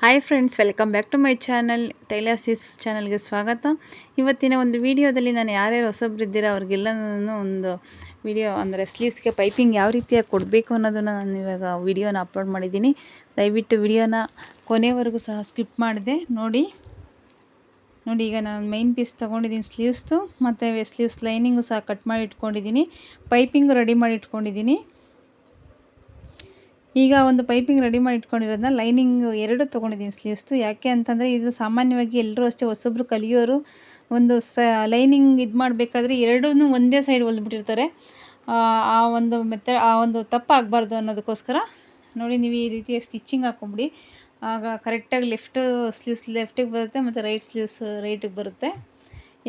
Hi friends welcome back to my channel tailor sis ಚಾನಲ್ಗೆ ಸ್ವಾಗತ. ಇವತ್ತಿನ ಒಂದು ವಿಡಿಯೋದಲ್ಲಿ ನಾನು ಯಾರ್ಯಾರು ಹೊಸಬ್ರಿದ್ದೀರಾ ಅವ್ರಿಗೆಲ್ಲ ನಾನು ಒಂದು ವಿಡಿಯೋ ಅಂದರೆ ಸ್ಲೀವ್ಸ್ಗೆ ಪೈಪಿಂಗ್ ಯಾವ ರೀತಿಯಾಗಿ ಕೊಡಬೇಕು ಅನ್ನೋದನ್ನು ನಾನು ಇವಾಗ ವಿಡಿಯೋನ ಅಪ್ಲೋಡ್ ಮಾಡಿದ್ದೀನಿ. ದಯವಿಟ್ಟು ವಿಡಿಯೋನ ಕೊನೆವರೆಗೂ ಸಹ ಸ್ಕಿಪ್ ಮಾಡಿದೆ. ನೋಡಿ ನೋಡಿ ಈಗ ನಾನು ಮೈನ್ ಪೀಸ್ ತೊಗೊಂಡಿದ್ದೀನಿ ಸ್ಲೀವ್ಸ್ದು ಮತ್ತು ಸ್ಲೀವ್ಸ್ ಲೈನಿಂಗು ಸಹ ಕಟ್ ಮಾಡಿ ಇಟ್ಕೊಂಡಿದ್ದೀನಿ. ಪೈಪಿಂಗು ರೆಡಿ ಮಾಡಿ ಇಟ್ಕೊಂಡಿದ್ದೀನಿ. ಈಗ ಒಂದು ಪೈಪಿಂಗ್ ರೆಡಿ ಮಾಡಿ ಇಟ್ಕೊಂಡಿರೋದನ್ನ ಲೈನಿಂಗ್ ಎರಡು ತೊಗೊಂಡಿದ್ದೀನಿ ಸ್ಲೀವ್ಸ್ದು. ಯಾಕೆ ಅಂತಂದರೆ ಇದು ಸಾಮಾನ್ಯವಾಗಿ ಎಲ್ಲರೂ ಅಷ್ಟೇ ಹೊಸಬ್ರು ಕಲಿಯೋರು ಒಂದು ಸ ಲೈನಿಂಗ್ ಇದು ಮಾಡಬೇಕಾದ್ರೆ ಎರಡೂ ಒಂದೇ ಸೈಡ್ ಹೊಲ್ದ್ಬಿಟ್ಟಿರ್ತಾರೆ. ಆ ಒಂದು ಮೆತ್ತ ಆ ಒಂದು ತಪ್ಪಾಗಬಾರ್ದು ಅನ್ನೋದಕ್ಕೋಸ್ಕರ ನೋಡಿ ನೀವು ಈ ರೀತಿಯ ಸ್ಟಿಚ್ಚಿಂಗ್ ಹಾಕೊಂಬಿಡಿ. ಆಗ ಕರೆಕ್ಟಾಗಿ ಲೆಫ್ಟು ಸ್ಲೀವ್ಸ್ ಲೆಫ್ಟಿಗೆ ಬರುತ್ತೆ ಮತ್ತು ರೈಟ್ ಸ್ಲೀವ್ಸ್ ರೈಟಿಗೆ ಬರುತ್ತೆ.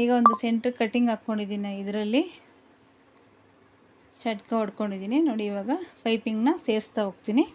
ಈಗ ಒಂದು ಸೆಂಟ್ರ್ ಕಟ್ಟಿಂಗ್ ಹಾಕ್ಕೊಂಡಿದ್ದೀನಿ ಇದರಲ್ಲಿ. ಚಟ್ಕ ಹೊಡ್ಕೊಂಡಿದ್ದೀನಿ. ನೋಡಿ, ಇವಾಗ ಪೈಪಿಂಗ್ನ ಸೇರಿಸ್ತಾ ಹೋಗ್ತೀನಿ.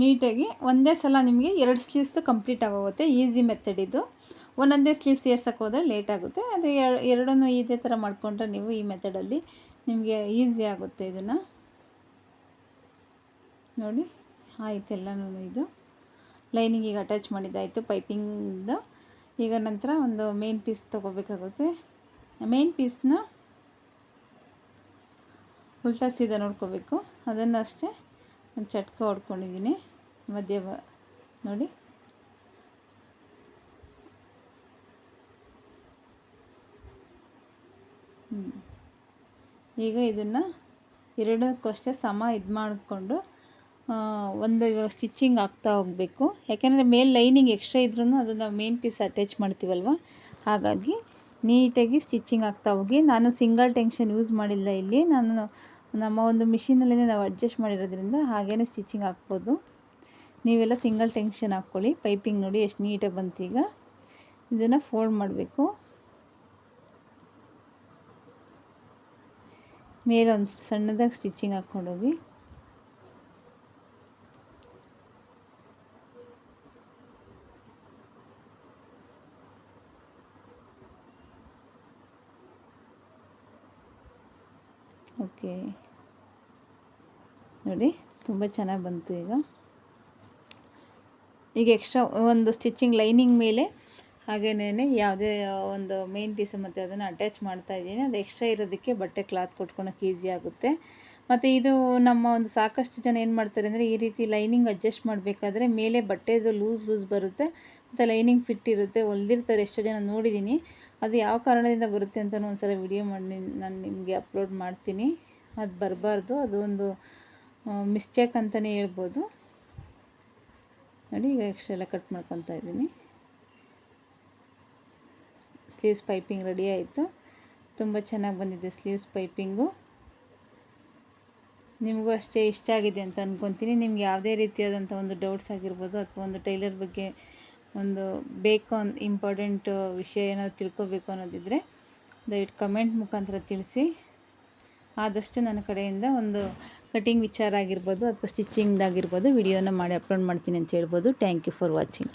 ನೀಟಾಗಿ ಒಂದೇ ಸಲ ನಿಮಗೆ ಎರಡು ಸ್ಲೀವ್ಸ್ದು ಕಂಪ್ಲೀಟ್ ಆಗೋಗುತ್ತೆ. ಈಸಿ ಮೆಥಡ್ ಇದು. ಒಂದೊಂದೇ ಸ್ಲೀವ್ ಸೇರ್ಸೋಕೆ ಹೋದರೆ ಲೇಟ್ ಆಗುತ್ತೆ. ಅದು ಎರಡನ್ನು ಇದೇ ಥರ ಮಾಡಿಕೊಂಡ್ರೆ ನೀವು ಈ ಮೆಥಡಲ್ಲಿ ನಿಮಗೆ ಈಸಿ ಆಗುತ್ತೆ ಇದನ್ನು. ನೋಡಿ, ಆಯ್ತು ಎಲ್ಲನೂ ಇದು. ಈಗ ಅಟ್ಯಾಚ್ ಮಾಡಿದ್ದಾಯಿತು ಪೈಪಿಂಗ್ದು ಈಗ ನಂತರ ಒಂದು ಮೇನ್ ಪೀಸ್ ತೊಗೋಬೇಕಾಗುತ್ತೆ. ಮೇನ್ ಪೀಸ್ನ ಉಲ್ಟಾ ಸೀದಾ ನೋಡ್ಕೋಬೇಕು. ಅದನ್ನು ಅಷ್ಟೇ ಒಂದು ಚಟ್ಕ ಹೊಡ್ಕೊಂಡಿದ್ದೀನಿ. ಮಧ್ಯ ನೋಡಿ. ಈಗ ಇದನ್ನು ಎರಡಕ್ಕೂ ಅಷ್ಟೇ ಸಮ ಇದು ಮಾಡಿಕೊಂಡು ಒಂದು ಇವಾಗ ಸ್ಟಿಚ್ಚಿಂಗ್ ಆಗ್ತಾ ಹೋಗಬೇಕು. ಯಾಕೆಂದರೆ ಮೇಲೆ ಲೈನಿಂಗ್ ಎಕ್ಸ್ಟ್ರಾ ಇದ್ರೂ ಅದನ್ನು ಮೇನ್ ಪೀಸ್ ಅಟ್ಯಾಚ್ ಮಾಡ್ತೀವಲ್ವ? ಹಾಗಾಗಿ ನೀಟಾಗಿ ಸ್ಟಿಚ್ಚಿಂಗ್ ಆಗ್ತಾ ಹೋಗಿ, ನಾನು ಸಿಂಗಲ್ ಟೆನ್ಷನ್ ಯೂಸ್ ಮಾಡಿಲ್ಲ ಇಲ್ಲಿ. ನಾನು ನಮ್ಮ ಒಂದು ಮಿಷಿನಲ್ಲೇ ನಾವು ಅಡ್ಜಸ್ಟ್ ಮಾಡಿರೋದ್ರಿಂದ ಹಾಗೇ ಸ್ಟಿಚ್ಚಿಂಗ್ ಹಾಕ್ಬೋದು ನೀವೆಲ್ಲ ಸಿಂಗಲ್ ಟೆನ್ಷನ್ ಹಾಕ್ಕೊಳ್ಳಿ. ಪೈಪಿಂಗ್ ನೋಡಿ ಎಷ್ಟು ನೀಟಾಗಿ ಬಂತು ಈಗ ಇದನ್ನು ಫೋಲ್ಡ್ ಮಾಡಬೇಕು. ಮೇಲೆ ಒಂದು ಸಣ್ಣದಾಗಿ ಸ್ಟಿಚ್ಚಿಂಗ್ ಹಾಕ್ಕೊಂಡೋಗಿ. ಓಕೆ. ನೋಡಿ, ತುಂಬ ಚೆನ್ನಾಗಿ ಬಂತು ಈಗ. ಈಗ ಎಕ್ಸ್ಟ್ರಾ ಒಂದು ಸ್ಟಿಚ್ಚಿಂಗ್ ಲೈನಿಂಗ್ ಮೇಲೆ ಹಾಗೆಯೇ ಯಾವುದೇ ಒಂದು ಮೇನ್ ಪೀಸು ಮತ್ತು ಅದನ್ನು ಅಟ್ಯಾಚ್ ಮಾಡ್ತಾ ಇದ್ದೀನಿ. ಅದು ಎಕ್ಸ್ಟ್ರಾ ಇರೋದಕ್ಕೆ ಬಟ್ಟೆ ಕ್ಲಾತ್ ಕೊಟ್ಕೊಳಕ್ಕೆ ಈಸಿ ಆಗುತ್ತೆ. ಮತ್ತು ಇದು ನಮ್ಮ ಒಂದು ಸಾಕಷ್ಟು ಜನ ಏನು ಮಾಡ್ತಾರೆ ಅಂದರೆ, ಈ ರೀತಿ ಲೈನಿಂಗ್ ಅಡ್ಜಸ್ಟ್ ಮಾಡಬೇಕಾದ್ರೆ ಮೇಲೆ ಬಟ್ಟೆದು ಲೂಸ್ ಲೂಸ್ ಬರುತ್ತೆ. ಮತ್ತು ಲೈನಿಂಗ್ ಫಿಟ್ ಇರುತ್ತೆ. ಹೊಲ್ದಿರ್ತಾರೆ ಎಷ್ಟೋ ಜನ ನೋಡಿದ್ದೀನಿ ಅದು ಯಾವ ಕಾರಣದಿಂದ ಬರುತ್ತೆ ಅಂತ ಒಂದು ಸಲ ವಿಡಿಯೋ ಮಾಡಿ, ನಾನು ನಿಮಗೆ ಅಪ್ಲೋಡ್ ಮಾಡ್ತೀನಿ. ಅದು ಬರಬಾರ್ದು. ಅದು ಒಂದು ಮಿಸ್ಟೇಕ್ ಅಂತಲೇ ಹೇಳ್ಬೋದು. ನೋಡಿ, ಈಗ ಎಕ್ಸ್ಟ್ರಾ ಎಲ್ಲ ಕಟ್ ಮಾಡ್ಕೊತಾ ಇದ್ದೀನಿ. ಸ್ಲೀವ್ಸ್ ಪೈಪಿಂಗ್ ರೆಡಿ ಆಯಿತು. ತುಂಬ ಚೆನ್ನಾಗಿ ಬಂದಿದೆ ಸ್ಲೀವ್ಸ್ ಪೈಪಿಂಗು. ನಿಮಗೂ ಅಷ್ಟೇ ಇಷ್ಟ ಆಗಿದೆ ಅಂತ ಅಂದ್ಕೊತೀನಿ ನಿಮ್ಗೆ ಯಾವುದೇ ರೀತಿಯಾದಂಥ ಒಂದು ಡೌಟ್ಸ್ ಆಗಿರ್ಬೋದು ಅಥವಾ ಒಂದು ಟೈಲರ್ ಬಗ್ಗೆ ಒಂದು ಬೇಕು ಅನ್, ಇಂಪಾರ್ಟೆಂಟ್ ವಿಷಯ ಏನಾದ್ರು ತಿಳ್ಕೊಬೇಕು ಅನ್ನೋದಿದ್ದರೆ ದಯವಿಟ್ಟು ಕಮೆಂಟ್ ಮುಖಾಂತರ ತಿಳಿಸಿ. ಆದಷ್ಟು ನನ್ನ ಕಡೆಯಿಂದ ಒಂದು ಕಟಿಂಗ್ ವಿಚಾರ ಆಗಿರ್ಬೋದು ಅಥವಾ ಸ್ಟಿಚ್ಚಿಂಗ್ದಾಗಿರ್ಬೋದು ವಿಡಿಯೋನ ಮಾಡಿ ಅಪ್ಲೋಡ್ ಮಾಡ್ತೀನಿ ಅಂತ ಹೇಳ್ಬೋದು. Thank you for watching.